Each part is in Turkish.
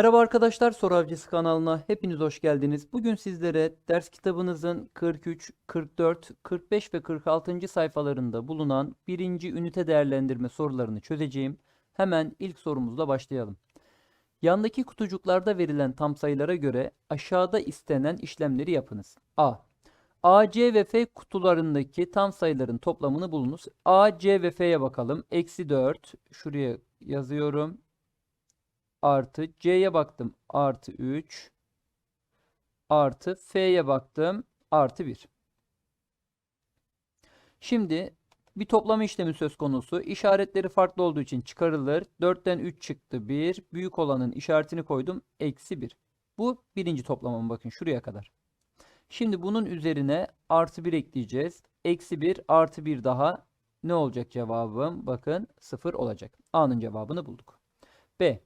Merhaba arkadaşlar, Soru Avcısı kanalına hepiniz hoş geldiniz. Bugün sizlere ders kitabınızın 43, 44, 45 ve 46. sayfalarında bulunan birinci ünite değerlendirme sorularını çözeceğim. Hemen ilk sorumuzla başlayalım. Yandaki kutucuklarda verilen tam sayılara göre aşağıda istenen işlemleri yapınız. A. A, C ve F kutularındaki tam sayıların toplamını bulunuz. A, C ve F'ye bakalım. Eksi 4. Şuraya yazıyorum artı C'ye baktım artı 3 artı F'ye baktım artı 1. Şimdi bir toplama işlemi söz konusu. İşaretleri farklı olduğu için çıkarılır. 4'ten 3 çıktı 1. Büyük olanın işaretini koydum. Eksi 1. Bu birinci toplamam bakın şuraya kadar. Şimdi bunun üzerine artı 1 ekleyeceğiz. Eksi 1 artı 1 daha ne olacak cevabım? Bakın 0 olacak. A'nın cevabını bulduk. B.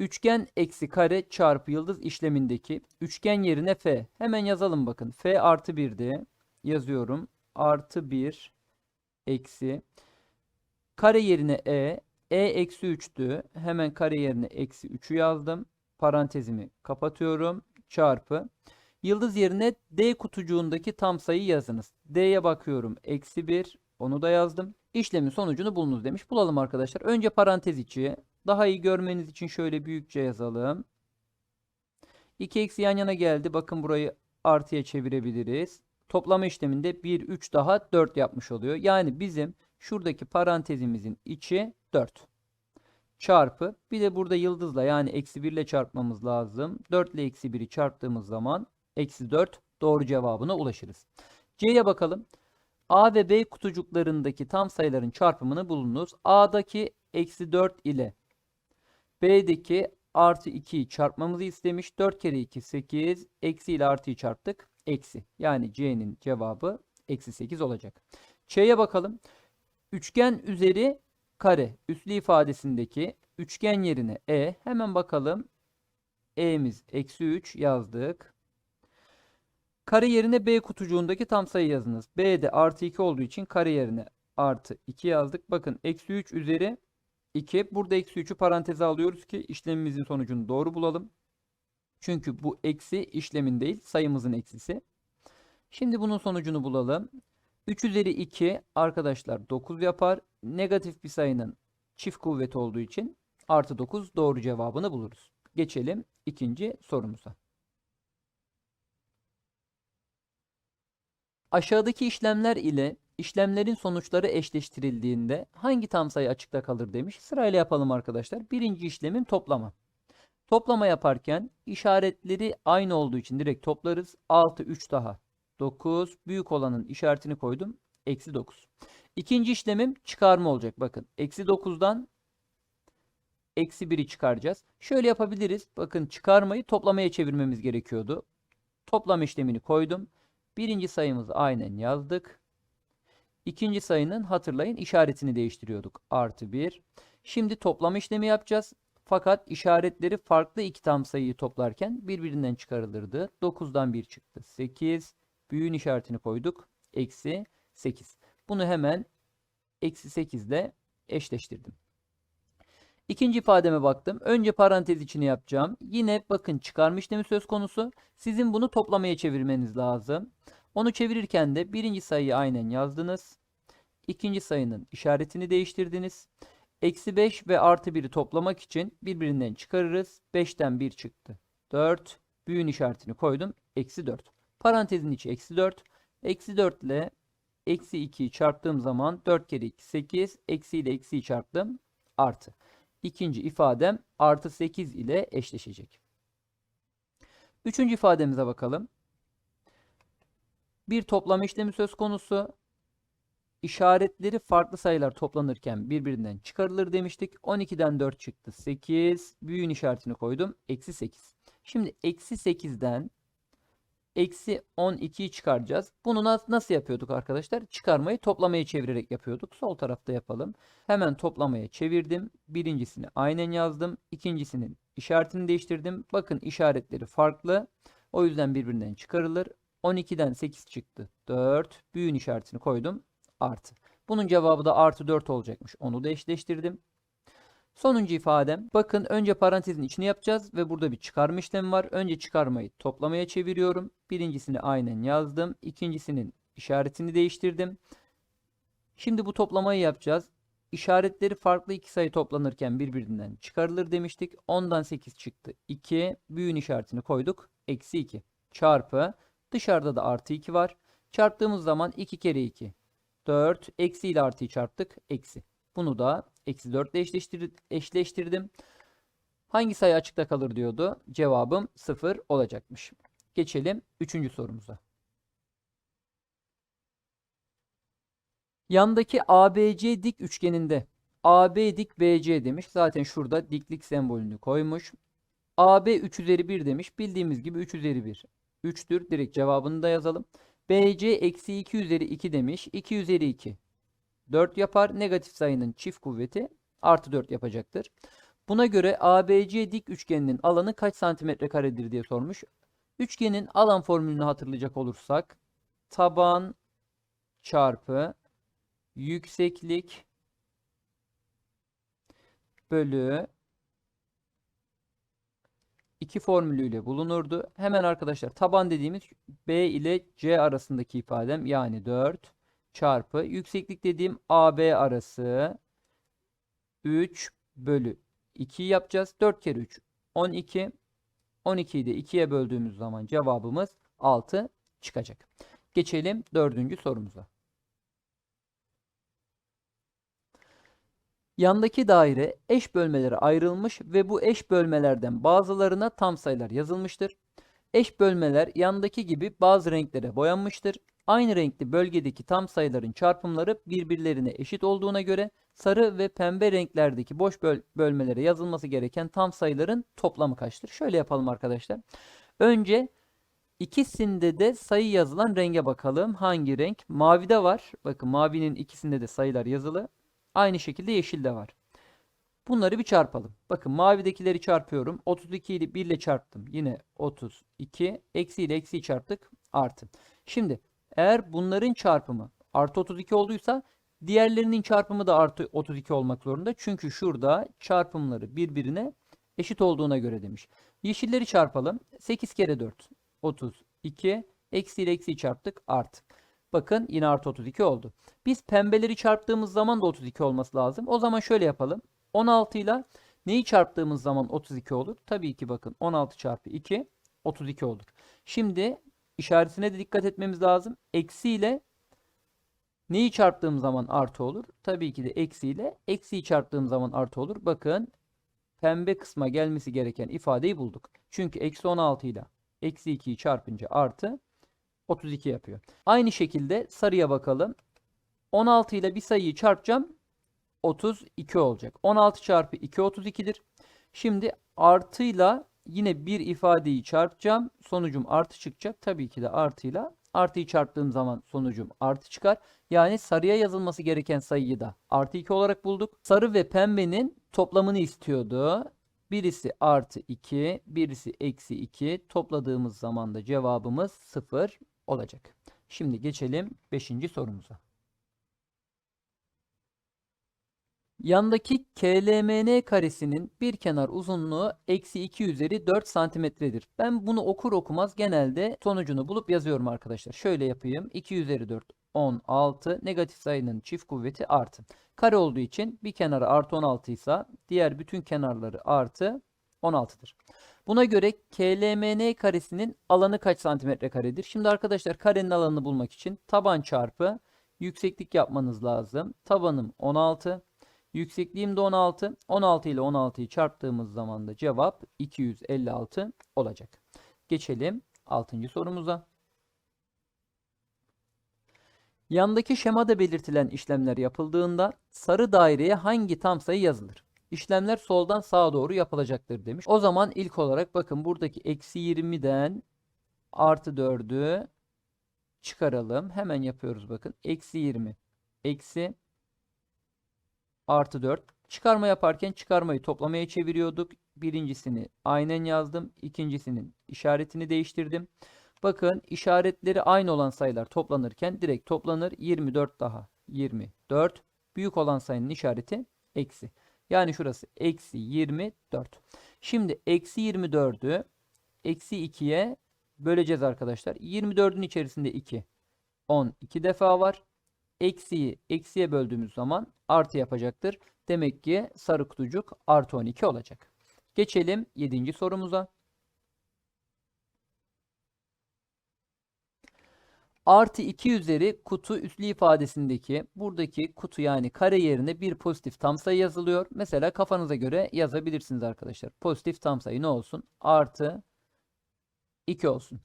Üçgen eksi kare çarpı yıldız işlemindeki üçgen yerine f. Hemen yazalım bakın. f artı 1'di. Yazıyorum. Artı 1 eksi. Kare yerine e. e eksi 3'tü. Hemen kare yerine eksi 3'ü yazdım. Parantezimi kapatıyorum. Çarpı. Yıldız yerine D kutucuğundaki tam sayı yazınız. D'ye bakıyorum. Eksi 1. Onu da yazdım. İşlemin sonucunu bulunuz demiş. Bulalım arkadaşlar. Önce parantez içi. Daha iyi görmeniz için şöyle büyükçe yazalım. 2 eksi yan yana geldi. Bakın burayı artıya çevirebiliriz. Toplama işleminde 1, 3 daha 4 yapmış oluyor. Yani bizim şuradaki parantezimizin içi 4. Çarpı. Bir de burada yıldızla yani eksi 1 ile çarpmamız lazım. 4 ile eksi 1'i çarptığımız zaman eksi 4 doğru cevabına ulaşırız. C'ye bakalım. A ve B kutucuklarındaki tam sayıların çarpımını bulunuz. A'daki eksi 4 ile B'deki artı 2'yi çarpmamızı istemiş. 4 kere 2 8. Eksi ile artıyı çarptık. Eksi. Yani C'nin cevabı eksi 8 olacak. Ç'ye bakalım. Üçgen üzeri kare. Üslü ifadesindeki üçgen yerine E. Hemen bakalım. E'miz eksi 3 yazdık. Kare yerine B kutucuğundaki tam sayı yazınız. B'de artı 2 olduğu için kare yerine artı 2 yazdık. Bakın eksi 3 üzeri 2. Burada eksi 3'ü paranteze alıyoruz ki işlemimizin sonucunu doğru bulalım. Çünkü bu eksi işlemin değil sayımızın eksisi. Şimdi bunun sonucunu bulalım. 3 üzeri 2 arkadaşlar 9 yapar. Negatif bir sayının çift kuvveti olduğu için artı 9 doğru cevabını buluruz. Geçelim ikinci sorumuza. Aşağıdaki işlemler ile işlemlerin sonuçları eşleştirildiğinde hangi tam sayı açıkta kalır demiş. Sırayla yapalım arkadaşlar. Birinci işlemin toplama. Toplama yaparken işaretleri aynı olduğu için direkt toplarız. 6, 3 daha 9. Büyük olanın işaretini koydum. Eksi 9. İkinci işlemim çıkarma olacak. Bakın eksi 9'dan eksi 1'i çıkaracağız. Şöyle yapabiliriz. Bakın çıkarmayı toplamaya çevirmemiz gerekiyordu. Toplam işlemini koydum. Birinci sayımızı aynen yazdık. İkinci sayının hatırlayın işaretini değiştiriyorduk. Artı 1. Şimdi toplama işlemi yapacağız. Fakat işaretleri farklı iki tam sayıyı toplarken birbirinden çıkarılırdı. 9'dan 1 çıktı. 8. Büyüğün işaretini koyduk. Eksi 8. Bunu hemen eksi 8 ile eşleştirdim. İkinci ifademe baktım. Önce parantez içini yapacağım. Yine bakın çıkarma işlemi söz konusu. Sizin bunu toplamaya çevirmeniz lazım. Onu çevirirken de birinci sayıyı aynen yazdınız. İkinci sayının işaretini değiştirdiniz. Eksi 5 ve artı 1'i toplamak için birbirinden çıkarırız. 5'ten 1 çıktı. 4. Büyüğün işaretini koydum. Eksi 4. Parantezin içi eksi 4. Eksi 4 ile eksi 2'yi çarptığım zaman 4 kere 2 8. Eksi ile eksiyi çarptım. Artı. İkinci ifadem artı 8 ile eşleşecek. Üçüncü ifademize bakalım. Bir toplama işlemi söz konusu. İşaretleri farklı sayılar toplanırken birbirinden çıkarılır demiştik. 12'den 4 çıktı 8. Büyüğün işaretini koydum. Eksi 8. Şimdi eksi 8'den eksi 12'yi çıkaracağız. Bunu nasıl yapıyorduk arkadaşlar? Çıkarmayı toplamaya çevirerek yapıyorduk. Sol tarafta yapalım. Hemen toplamaya çevirdim. Birincisini aynen yazdım. İkincisinin işaretini değiştirdim. Bakın işaretleri farklı. O yüzden birbirinden çıkarılır. 12'den 8 çıktı. 4. Büyüğün işaretini koydum. Artı. Bunun cevabı da artı 4 olacakmış. Onu da eşleştirdim. Sonuncu ifadem. Bakın önce parantezin içini yapacağız ve burada bir çıkarma işlemi var. Önce çıkarmayı toplamaya çeviriyorum. Birincisini aynen yazdım. İkincisinin işaretini değiştirdim. Şimdi bu toplamayı yapacağız. İşaretleri farklı iki sayı toplanırken birbirinden çıkarılır demiştik. 10'dan 8 çıktı. 2. Büyüğün işaretini koyduk. Eksi 2. Çarpı. Dışarıda da artı 2 var. Çarptığımız zaman 2 kere 2. 4. Eksi ile artıyı çarptık. Eksi. Bunu da eksi 4 ile eşleştir eşleştirdim. Hangi sayı açıkta kalır diyordu. Cevabım 0 olacakmış. Geçelim 3. sorumuza. Yandaki ABC dik üçgeninde AB dik BC demiş. Zaten şurada diklik sembolünü koymuş. AB 3 üzeri 1 demiş. Bildiğimiz gibi 3 üzeri 1. 3'tür. Direkt cevabını da yazalım. BC eksi 2 üzeri 2 demiş. 2 üzeri 2. 4 yapar. Negatif sayının çift kuvveti artı 4 yapacaktır. Buna göre ABC dik üçgeninin alanı kaç santimetre karedir diye sormuş. Üçgenin alan formülünü hatırlayacak olursak taban çarpı yükseklik bölü 2 formülüyle bulunurdu. Hemen arkadaşlar taban dediğimiz B ile C arasındaki ifadem yani 4 çarpı yükseklik dediğim AB arası 3 bölü 2 yapacağız. 4 kere 3 12. 12'yi de 2'ye böldüğümüz zaman cevabımız 6 çıkacak. Geçelim dördüncü sorumuza. Yandaki daire eş bölmelere ayrılmış ve bu eş bölmelerden bazılarına tam sayılar yazılmıştır. Eş bölmeler yandaki gibi bazı renklere boyanmıştır. Aynı renkli bölgedeki tam sayıların çarpımları birbirlerine eşit olduğuna göre sarı ve pembe renklerdeki boş böl bölmelere yazılması gereken tam sayıların toplamı kaçtır? Şöyle yapalım arkadaşlar. Önce ikisinde de sayı yazılan renge bakalım. Hangi renk? Mavide var. Bakın mavinin ikisinde de sayılar yazılı. Aynı şekilde yeşilde var. Bunları bir çarpalım. Bakın mavidekileri çarpıyorum. 32 ile 1 ile çarptım. Yine 32. Eksi ile eksiyi çarptık. Artı. Şimdi eğer bunların çarpımı artı 32 olduysa diğerlerinin çarpımı da artı 32 olmak zorunda. Çünkü şurada çarpımları birbirine eşit olduğuna göre demiş. Yeşilleri çarpalım. 8 kere 4 32. Eksi ile eksiyi çarptık. Artı. Bakın yine artı 32 oldu. Biz pembeleri çarptığımız zaman da 32 olması lazım. O zaman şöyle yapalım. 16 ile neyi çarptığımız zaman 32 olur? Tabii ki bakın 16 çarpı 2 32 olur. Şimdi işaretine de dikkat etmemiz lazım. Eksi ile neyi çarptığım zaman artı olur? Tabii ki de eksi ile eksiyi çarptığım zaman artı olur. Bakın pembe kısma gelmesi gereken ifadeyi bulduk. Çünkü eksi 16 ile eksi 2'yi çarpınca artı 32 yapıyor. Aynı şekilde sarıya bakalım. 16 ile bir sayıyı çarpacağım. 32 olacak. 16 çarpı 2 32'dir. Şimdi artıyla yine bir ifadeyi çarpacağım. Sonucum artı çıkacak. Tabii ki de artıyla artıyı çarptığım zaman sonucum artı çıkar. Yani sarıya yazılması gereken sayıyı da artı 2 olarak bulduk. Sarı ve pembenin toplamını istiyordu. Birisi artı 2, birisi eksi 2. Topladığımız zaman da cevabımız 0 olacak. Şimdi geçelim 5. sorumuza. Yandaki KLMN karesinin bir kenar uzunluğu eksi 2 üzeri 4 santimetredir. Ben bunu okur okumaz genelde sonucunu bulup yazıyorum arkadaşlar. Şöyle yapayım. 2 üzeri 4 16 negatif sayının çift kuvveti artı. Kare olduğu için bir kenarı artı 16 ise diğer bütün kenarları artı 16'dır. Buna göre KLMN karesinin alanı kaç santimetre karedir? Şimdi arkadaşlar karenin alanını bulmak için taban çarpı yükseklik yapmanız lazım. Tabanım 16. Yüksekliğim de 16. 16 ile 16'yı çarptığımız zaman da cevap 256 olacak. Geçelim 6. sorumuza. Yandaki şemada belirtilen işlemler yapıldığında sarı daireye hangi tam sayı yazılır? İşlemler soldan sağa doğru yapılacaktır demiş. O zaman ilk olarak bakın buradaki eksi 20'den artı 4'ü çıkaralım. Hemen yapıyoruz bakın. Eksi 20 eksi artı 4. Çıkarma yaparken çıkarmayı toplamaya çeviriyorduk. Birincisini aynen yazdım. İkincisinin işaretini değiştirdim. Bakın işaretleri aynı olan sayılar toplanırken direkt toplanır. 24 daha 24. Büyük olan sayının işareti eksi. Yani şurası eksi 24. Şimdi eksi 24'ü eksi 2'ye böleceğiz arkadaşlar. 24'ün içerisinde 2. 12 defa var. Eksiyi eksiye böldüğümüz zaman artı yapacaktır. Demek ki sarı kutucuk artı 12 olacak. Geçelim 7. sorumuza. Artı 2 üzeri kutu üslü ifadesindeki buradaki kutu yani kare yerine bir pozitif tam sayı yazılıyor. Mesela kafanıza göre yazabilirsiniz arkadaşlar. Pozitif tam sayı ne olsun? Artı 2 olsun.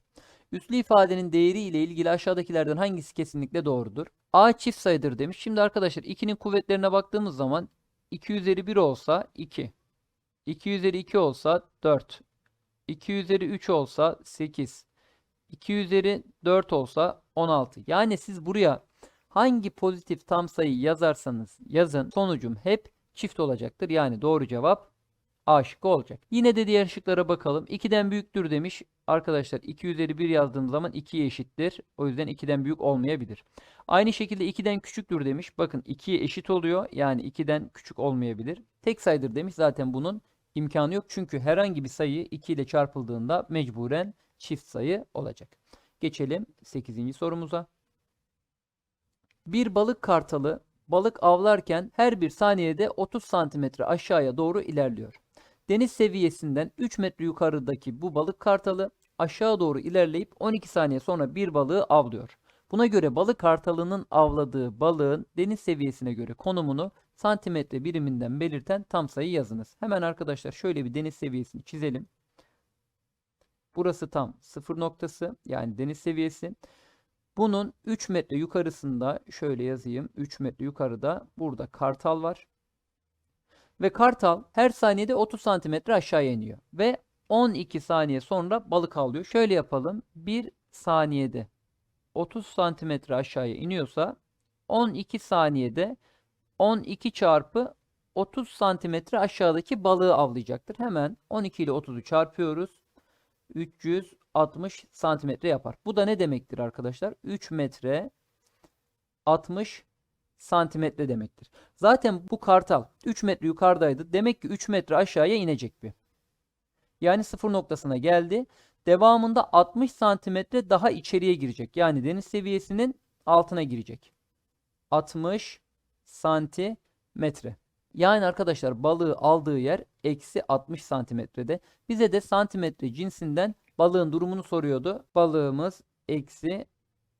Üslü ifadenin değeri ile ilgili aşağıdakilerden hangisi kesinlikle doğrudur? A çift sayıdır demiş. Şimdi arkadaşlar 2'nin kuvvetlerine baktığımız zaman 2 üzeri 1 olsa 2. 2 üzeri 2 olsa 4. 2 üzeri 3 olsa 8. 2 üzeri 4 olsa 16. Yani siz buraya hangi pozitif tam sayı yazarsanız yazın sonucum hep çift olacaktır. Yani doğru cevap A şıkkı olacak. Yine de diğer şıklara bakalım. 2'den büyüktür demiş. Arkadaşlar 2 üzeri 1 yazdığım zaman 2'ye eşittir. O yüzden 2'den büyük olmayabilir. Aynı şekilde 2'den küçüktür demiş. Bakın 2'ye eşit oluyor. Yani 2'den küçük olmayabilir. Tek sayıdır demiş. Zaten bunun imkanı yok. Çünkü herhangi bir sayı 2 ile çarpıldığında mecburen çift sayı olacak. Geçelim 8. sorumuza. Bir balık kartalı balık avlarken her bir saniyede 30 santimetre aşağıya doğru ilerliyor. Deniz seviyesinden 3 metre yukarıdaki bu balık kartalı aşağı doğru ilerleyip 12 saniye sonra bir balığı avlıyor. Buna göre balık kartalının avladığı balığın deniz seviyesine göre konumunu santimetre biriminden belirten tam sayı yazınız. Hemen arkadaşlar şöyle bir deniz seviyesini çizelim. Burası tam sıfır noktası yani deniz seviyesi. Bunun 3 metre yukarısında şöyle yazayım. 3 metre yukarıda burada kartal var. Ve kartal her saniyede 30 santimetre aşağıya iniyor. Ve 12 saniye sonra balık avlıyor. Şöyle yapalım. 1 saniyede 30 santimetre aşağıya iniyorsa 12 saniyede 12 çarpı 30 santimetre aşağıdaki balığı avlayacaktır. Hemen 12 ile 30'u çarpıyoruz. 360 santimetre yapar. Bu da ne demektir arkadaşlar? 3 metre 60 santimetre demektir. Zaten bu kartal 3 metre yukarıdaydı. Demek ki 3 metre aşağıya inecek bir. Yani sıfır noktasına geldi. Devamında 60 santimetre daha içeriye girecek. Yani deniz seviyesinin altına girecek. 60 santimetre. Yani arkadaşlar balığı aldığı yer eksi 60 santimetrede. Bize de santimetre cinsinden balığın durumunu soruyordu. Balığımız eksi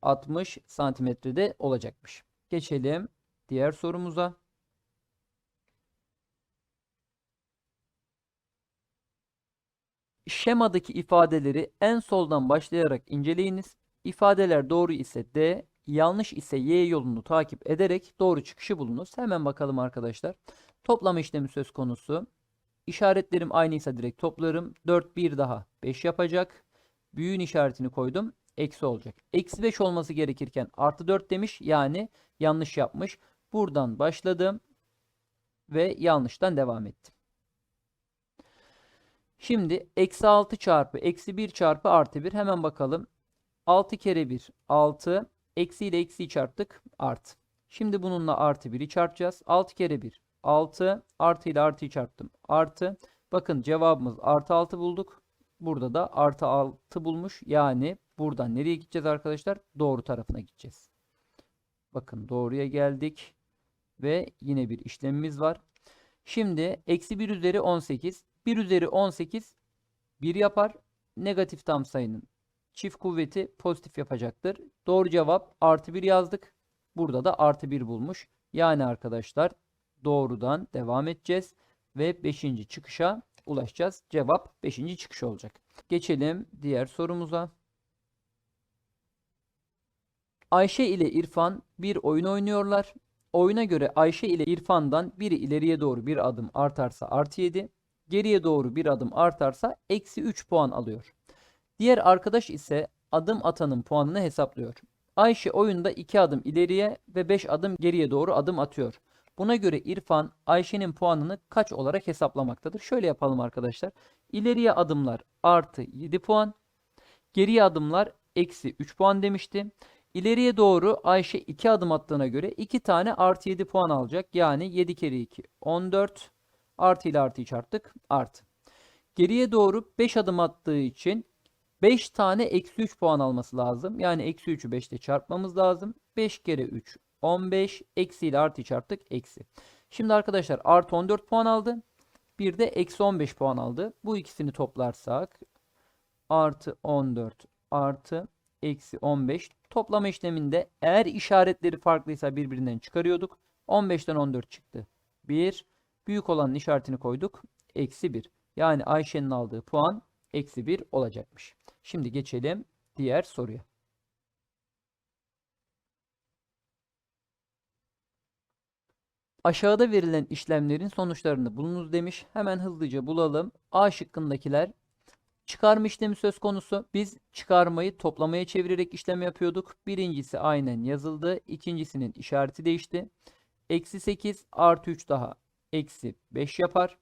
60 santimetrede olacakmış. Geçelim diğer sorumuza. Şemadaki ifadeleri en soldan başlayarak inceleyiniz. İfadeler doğru ise D, yanlış ise Y yolunu takip ederek doğru çıkışı bulunuz. Hemen bakalım arkadaşlar. Toplama işlemi söz konusu. İşaretlerim aynıysa direkt toplarım. 4 bir daha 5 yapacak. Büyüğün işaretini koydum. Eksi olacak. Eksi 5 olması gerekirken artı 4 demiş. Yani yanlış yapmış. Buradan başladım. Ve yanlıştan devam ettim. Şimdi eksi 6 çarpı eksi 1 çarpı artı 1 hemen bakalım. 6 kere 1 6 eksi ile eksiyi çarptık artı. Şimdi bununla artı 1'i çarpacağız. 6 kere 1 6 artı ile artıyı çarptım artı. Bakın cevabımız artı 6 bulduk. Burada da artı 6 bulmuş. Yani buradan nereye gideceğiz arkadaşlar? Doğru tarafına gideceğiz. Bakın doğruya geldik. Ve yine bir işlemimiz var. Şimdi eksi 1 üzeri 18. 1 üzeri 18 1 yapar. Negatif tam sayının çift kuvveti pozitif yapacaktır. Doğru cevap artı 1 yazdık. Burada da artı 1 bulmuş. Yani arkadaşlar doğrudan devam edeceğiz. Ve 5. çıkışa ulaşacağız. Cevap 5. çıkış olacak. Geçelim diğer sorumuza. Ayşe ile İrfan bir oyun oynuyorlar. Oyuna göre Ayşe ile İrfan'dan biri ileriye doğru bir adım artarsa artı 7, geriye doğru bir adım artarsa eksi 3 puan alıyor. Diğer arkadaş ise adım atanın puanını hesaplıyor. Ayşe oyunda 2 adım ileriye ve 5 adım geriye doğru adım atıyor. Buna göre İrfan Ayşe'nin puanını kaç olarak hesaplamaktadır? Şöyle yapalım arkadaşlar. İleriye adımlar artı 7 puan. Geriye adımlar eksi 3 puan demişti. İleriye doğru Ayşe 2 adım attığına göre 2 tane artı 7 puan alacak. Yani 7 kere 2 14 Artı ile artıyı çarptık. Artı. Geriye doğru 5 adım attığı için 5 tane eksi 3 puan alması lazım. Yani eksi 3'ü 5 ile çarpmamız lazım. 5 kere 3 15. Eksi ile artıyı çarptık. Eksi. Şimdi arkadaşlar artı 14 puan aldı. Bir de eksi 15 puan aldı. Bu ikisini toplarsak artı 14 artı eksi 15 toplama işleminde eğer işaretleri farklıysa birbirinden çıkarıyorduk. 15'ten 14 çıktı. 1. Büyük olanın işaretini koyduk. Eksi 1. Yani Ayşe'nin aldığı puan eksi 1 olacakmış. Şimdi geçelim diğer soruya. Aşağıda verilen işlemlerin sonuçlarını bulunuz demiş. Hemen hızlıca bulalım. A şıkkındakiler çıkarma işlemi söz konusu. Biz çıkarmayı toplamaya çevirerek işlem yapıyorduk. Birincisi aynen yazıldı. İkincisinin işareti değişti. Eksi 8 artı 3 daha eksi 5 yapar.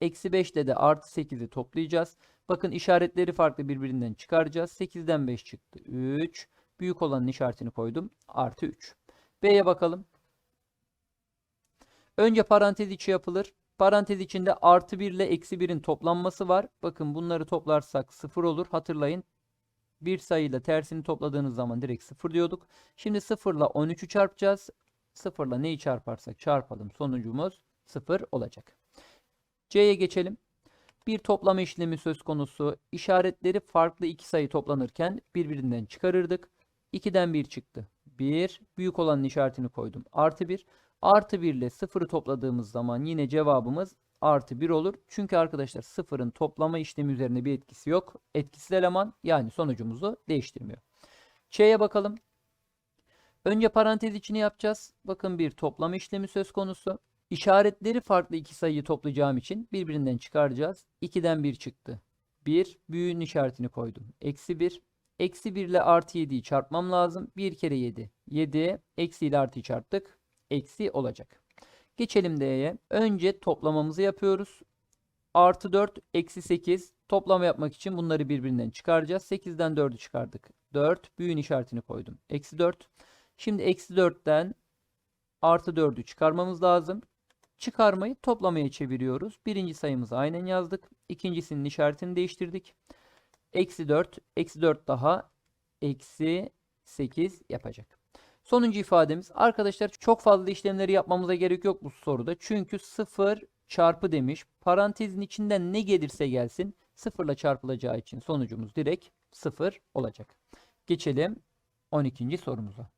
Eksi 5 ile de artı 8'i toplayacağız. Bakın işaretleri farklı birbirinden çıkaracağız. 8'den 5 çıktı. 3. Büyük olanın işaretini koydum. Artı 3. B'ye bakalım. Önce parantez içi yapılır. Parantez içinde artı 1 ile eksi 1'in toplanması var. Bakın bunları toplarsak 0 olur. Hatırlayın. Bir sayıyla tersini topladığınız zaman direkt 0 diyorduk. Şimdi 0 ile 13'ü çarpacağız. 0 ile neyi çarparsak çarpalım. Sonucumuz 0 olacak. C'ye geçelim. Bir toplama işlemi söz konusu. İşaretleri farklı iki sayı toplanırken birbirinden çıkarırdık. 2'den 1 çıktı. 1. Büyük olanın işaretini koydum. Artı 1. Artı 1 ile 0'ı topladığımız zaman yine cevabımız artı 1 olur. Çünkü arkadaşlar 0'ın toplama işlemi üzerine bir etkisi yok. Etkisiz eleman yani sonucumuzu değiştirmiyor. Ç'ye bakalım. Önce parantez içini yapacağız. Bakın bir toplama işlemi söz konusu. İşaretleri farklı iki sayıyı toplayacağım için birbirinden çıkaracağız. 2'den 1 çıktı. 1. Büyüğün işaretini koydum. Eksi 1. Eksi 1 ile artı 7'yi çarpmam lazım. 1 kere 7. 7. Eksi ile artıyı çarptık. Eksi olacak. Geçelim D'ye. Önce toplamamızı yapıyoruz. Artı 4, eksi 8. Toplama yapmak için bunları birbirinden çıkaracağız. 8'den 4'ü çıkardık. 4. Büyüğün işaretini koydum. Eksi 4. Şimdi eksi 4'ten artı 4'ü çıkarmamız lazım. Çıkarmayı toplamaya çeviriyoruz. Birinci sayımızı aynen yazdık. İkincisinin işaretini değiştirdik. Eksi 4, eksi 4 daha eksi 8 yapacak. Sonuncu ifademiz arkadaşlar çok fazla işlemleri yapmamıza gerek yok bu soruda. Çünkü 0 çarpı demiş. Parantezin içinden ne gelirse gelsin 0 ile çarpılacağı için sonucumuz direkt 0 olacak. Geçelim 12. sorumuza.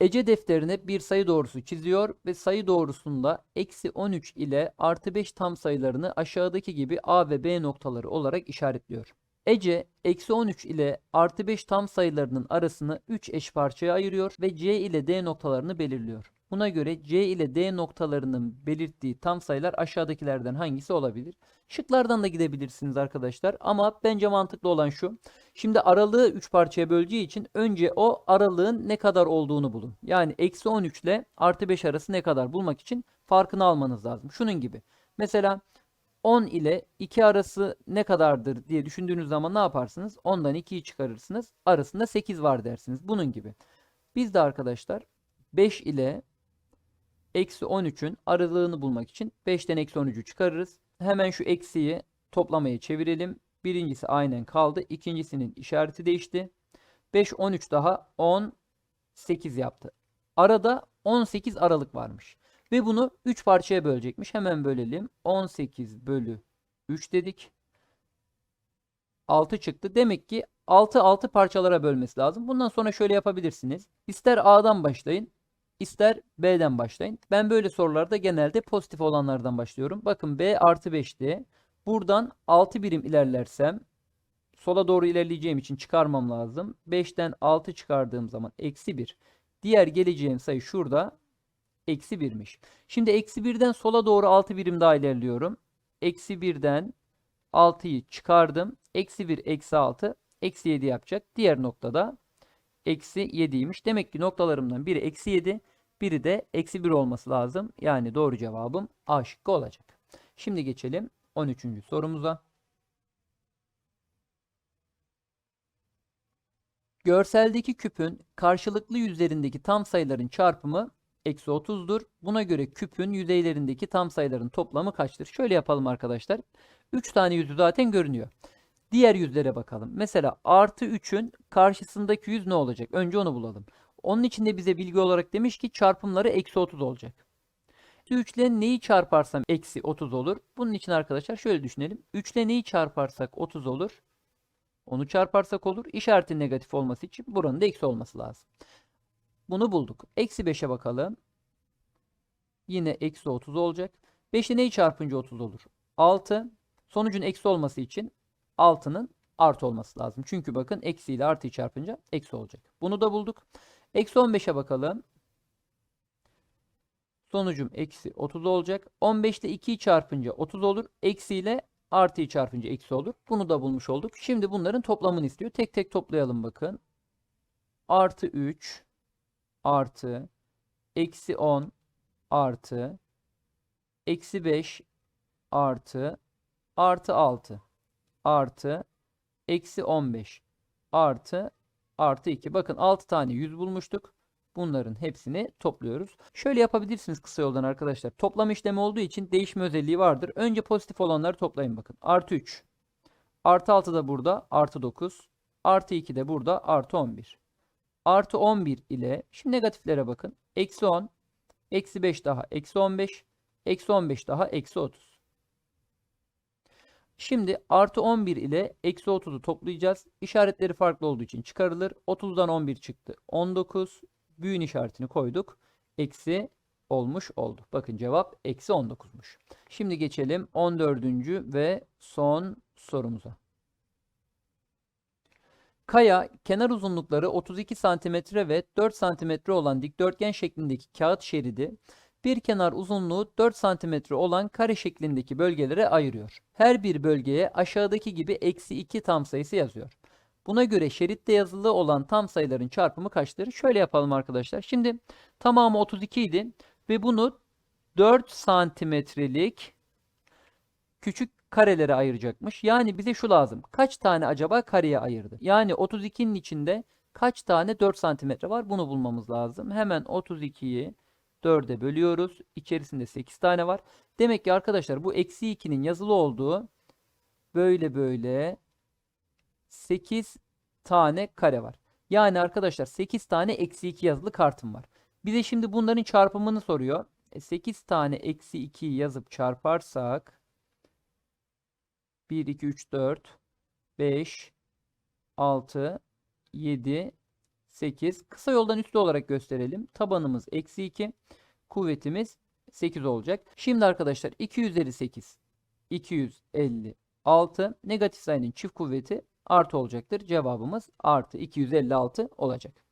Ece defterine bir sayı doğrusu çiziyor ve sayı doğrusunda eksi 13 ile artı 5 tam sayılarını aşağıdaki gibi A ve B noktaları olarak işaretliyor. Ece eksi 13 ile artı 5 tam sayılarının arasını 3 eş parçaya ayırıyor ve C ile D noktalarını belirliyor. Buna göre C ile D noktalarının belirttiği tam sayılar aşağıdakilerden hangisi olabilir? Şıklardan da gidebilirsiniz arkadaşlar ama bence mantıklı olan şu. Şimdi aralığı 3 parçaya böleceği için önce o aralığın ne kadar olduğunu bulun. Yani eksi 13 ile artı 5 arası ne kadar bulmak için farkını almanız lazım. Şunun gibi. Mesela 10 ile 2 arası ne kadardır diye düşündüğünüz zaman ne yaparsınız? 10'dan 2'yi çıkarırsınız. Arasında 8 var dersiniz. Bunun gibi. Biz de arkadaşlar 5 ile eksi 13'ün aralığını bulmak için 5'ten eksi 13'ü çıkarırız. Hemen şu eksiyi toplamaya çevirelim. Birincisi aynen kaldı. İkincisinin işareti değişti. 5, 13 daha 18 yaptı. Arada 18 aralık varmış. Ve bunu 3 parçaya bölecekmiş. Hemen bölelim. 18 bölü 3 dedik. 6 çıktı. Demek ki 6 6 parçalara bölmesi lazım. Bundan sonra şöyle yapabilirsiniz. İster A'dan başlayın. İster B'den başlayın. Ben böyle sorularda genelde pozitif olanlardan başlıyorum. Bakın B artı 5'ti. Buradan 6 birim ilerlersem sola doğru ilerleyeceğim için çıkarmam lazım. 5'ten 6 çıkardığım zaman eksi 1. Diğer geleceğim sayı şurada eksi 1'miş. Şimdi eksi 1'den sola doğru 6 birim daha ilerliyorum. Eksi 1'den 6'yı çıkardım. Eksi 1 eksi 6 eksi 7 yapacak. Diğer noktada eksi 7'ymiş. Demek ki noktalarımdan biri eksi 7 biri de eksi 1 olması lazım. Yani doğru cevabım A şıkkı olacak. Şimdi geçelim 13. sorumuza. Görseldeki küpün karşılıklı yüzlerindeki tam sayıların çarpımı eksi 30'dur. Buna göre küpün yüzeylerindeki tam sayıların toplamı kaçtır? Şöyle yapalım arkadaşlar. 3 tane yüzü zaten görünüyor. Diğer yüzlere bakalım. Mesela artı 3'ün karşısındaki yüz ne olacak? Önce onu bulalım. Onun için de bize bilgi olarak demiş ki çarpımları eksi 30 olacak. 3 ile neyi çarparsam eksi 30 olur. Bunun için arkadaşlar şöyle düşünelim. 3 ile neyi çarparsak 30 olur. Onu çarparsak olur. İşaretin negatif olması için buranın da eksi olması lazım. Bunu bulduk. Eksi 5'e bakalım. Yine eksi 30 olacak. 5'i neyi çarpınca 30 olur? 6. Sonucun eksi olması için 6'nın artı olması lazım. Çünkü bakın eksi ile artıyı çarpınca eksi olacak. Bunu da bulduk. Eksi 15'e bakalım. Sonucum eksi 30 olacak. 15 ile 2'yi çarpınca 30 olur. Eksi ile artıyı çarpınca eksi olur. Bunu da bulmuş olduk. Şimdi bunların toplamını istiyor. Tek tek toplayalım bakın. Artı 3 artı eksi 10 artı eksi 5 artı artı 6 artı eksi 15 artı artı 2. Bakın 6 tane 100 bulmuştuk. Bunların hepsini topluyoruz. Şöyle yapabilirsiniz kısa yoldan arkadaşlar. Toplam işlemi olduğu için değişme özelliği vardır. Önce pozitif olanları toplayın bakın. Artı 3. Artı 6 da burada. Artı 9. Artı 2 de burada. Artı 11. Artı 11 ile şimdi negatiflere bakın. Eksi 10. Eksi 5 daha. Eksi 15. Eksi 15 daha. Eksi 30. Şimdi artı 11 ile eksi 30'u toplayacağız. İşaretleri farklı olduğu için çıkarılır. 30'dan 11 çıktı. 19. Büyün işaretini koyduk. Eksi olmuş oldu. Bakın cevap eksi 19'muş. Şimdi geçelim 14. ve son sorumuza. Kaya kenar uzunlukları 32 cm ve 4 cm olan dikdörtgen şeklindeki kağıt şeridi bir kenar uzunluğu 4 cm olan kare şeklindeki bölgelere ayırıyor. Her bir bölgeye aşağıdaki gibi eksi 2 tam sayısı yazıyor. Buna göre şeritte yazılı olan tam sayıların çarpımı kaçtır? Şöyle yapalım arkadaşlar. Şimdi tamamı 32 idi ve bunu 4 santimetrelik küçük karelere ayıracakmış. Yani bize şu lazım. Kaç tane acaba kareye ayırdı? Yani 32'nin içinde kaç tane 4 santimetre var? Bunu bulmamız lazım. Hemen 32'yi 4'e bölüyoruz. İçerisinde 8 tane var. Demek ki arkadaşlar bu eksi 2'nin yazılı olduğu böyle böyle 8 tane kare var. Yani arkadaşlar 8 tane eksi 2 yazılı kartım var. Bize şimdi bunların çarpımını soruyor. E 8 tane eksi 2'yi yazıp çarparsak 1, 2, 3, 4, 5, 6, 7, 8. Kısa yoldan üslü olarak gösterelim. Tabanımız eksi 2. Kuvvetimiz 8 olacak. Şimdi arkadaşlar 2 üzeri 8. 256. Negatif sayının çift kuvveti artı olacaktır. Cevabımız artı 256 olacak.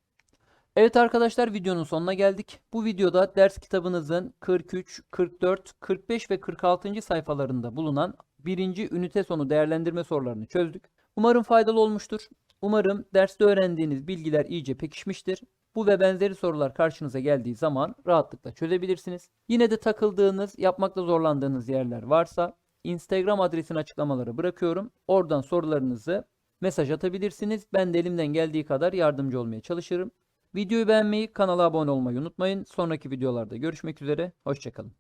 Evet arkadaşlar videonun sonuna geldik. Bu videoda ders kitabınızın 43, 44, 45 ve 46. sayfalarında bulunan birinci ünite sonu değerlendirme sorularını çözdük. Umarım faydalı olmuştur. Umarım derste öğrendiğiniz bilgiler iyice pekişmiştir. Bu ve benzeri sorular karşınıza geldiği zaman rahatlıkla çözebilirsiniz. Yine de takıldığınız, yapmakta zorlandığınız yerler varsa Instagram adresini açıklamalara bırakıyorum. Oradan sorularınızı mesaj atabilirsiniz. Ben de elimden geldiği kadar yardımcı olmaya çalışırım. Videoyu beğenmeyi, kanala abone olmayı unutmayın. Sonraki videolarda görüşmek üzere. Hoşçakalın.